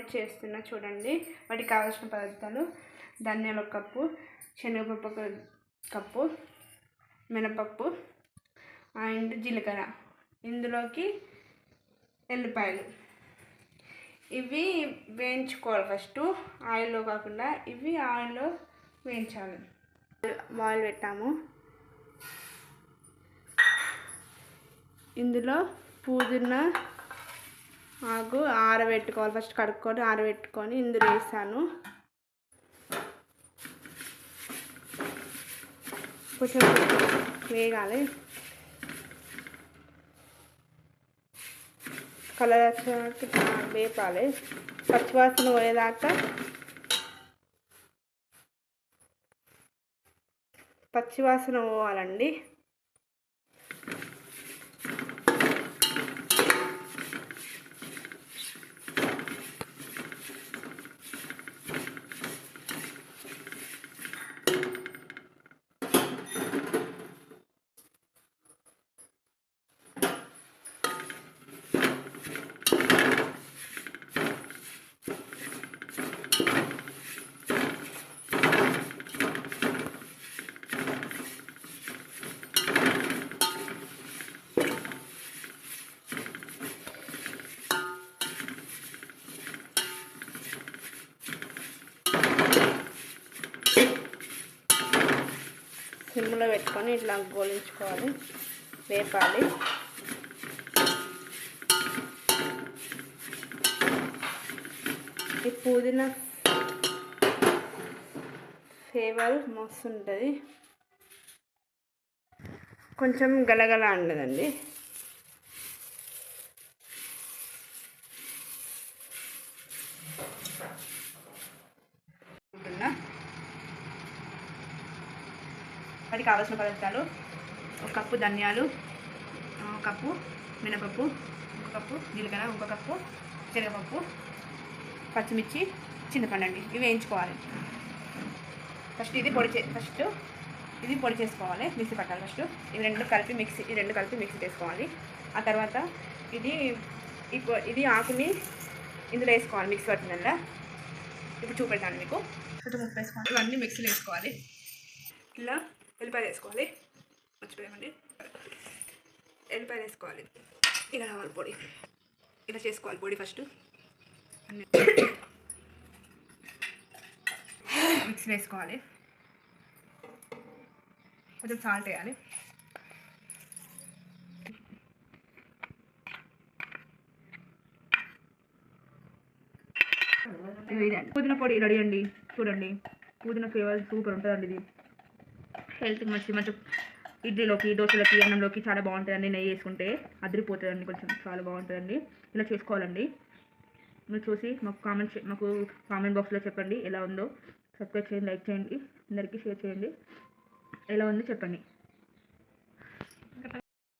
పొడి చేస్తున్నా చూడండి. వాటికి కావాల్సిన పదార్థాలు ధనియాల కప్పు శనగపప్పు కప్పు మినపప్పు అండ్ జీలకర్ర. ఇందులోకి ఎల్లిపాయలు. ఇవి వేయించుకోవాలి ఫస్ట్. ఆయిల్లో కాకుండా ఇవి ఆయిల్లో వేయించాలి. ఆయిల్ పెట్టాము. ఇందులో పుదీనా ఆగు ఆరబెట్టుకోవాలి. ఫస్ట్ కడుక్కొని ఆరబెట్టుకొని ఇందులో వేసాను. కొంచెం వేగాలి. కలర్ వచ్చేదాకా వేపాలి. పచ్చివాసన పోయేదాకా పచ్చివాసన పోవాలండి. సిమ్లో పెట్టుకొని ఇట్లా గోలించుకోవాలి. వేపాలి. ఈ పుదీనా ఫ్లేవర్ మస్తు ఉంటుంది కొంచెం గలగల ఉండదండి ఉంటుందా వాటికి కావాల్సిన పదార్థాలు. ఒక కప్పు ధనియాలు ఒక కప్పు మినపప్పు ఒక కప్పు జీలకర్ర ఒక కప్పు శనగపప్పు పచ్చిమిర్చి చింతపండు అండి. ఇవి వేయించుకోవాలి. ఫస్ట్ ఇది పొడి చే ఫస్ట్ ఇది పొడి చేసుకోవాలి మిక్సీ పట్టాలి ఫస్ట్. ఇవి రెండు కలిపి మిక్సీ ఈ రెండు కలిపి మిక్సీ చేసుకోవాలి. ఆ తర్వాత ఇది ఈ ఇది ఆకుని ఇందులో వేసుకోవాలి మిక్సీ పట్టినల్లా ఇప్పుడు చూపెడతాను మీకు. కొంచెం ముప్పేసుకోవాలి ఇవన్నీ మిక్సీలో వేసుకోవాలి. ఇలా ఎల్లిపాయలు వేసుకోవాలి. మర్చిపోయామండి. ఎల్లిపాయలు వేసుకోవాలి. ఇలా రావాలి పొడి ఇలా చేసుకోవాలి పొడి ఫస్ట్ అన్ని మిక్స్ వేసుకోవాలి కొంచెం సాల్ట్ వేయాలి. పుదీన పుదీనా పొడి రెడీ అండి. చూడండి. పుదీనా ఫ్లేవర్ సూపర్ ఉంటుందండి ఇది. హెల్త్కి మంచి మంచి ఇడ్లీలోకి దోశలకి అన్నంలోకి చాలా బాగుంటుందండి నెయ్యి వేసుకుంటే. అదిరిపోతుందండి కొంచెం చాలా బాగుంటుందండి. ఇలా చేసుకోవాలండి. మీరు చూసి మాకు కామెంట్ మాకు కామెంట్ బాక్స్లో చెప్పండి ఎలా ఉందో. సబ్స్క్రైబ్ చేయండి లైక్ చేయండి అందరికీ షేర్ చేయండి. ఎలా ఉందో చెప్పండి.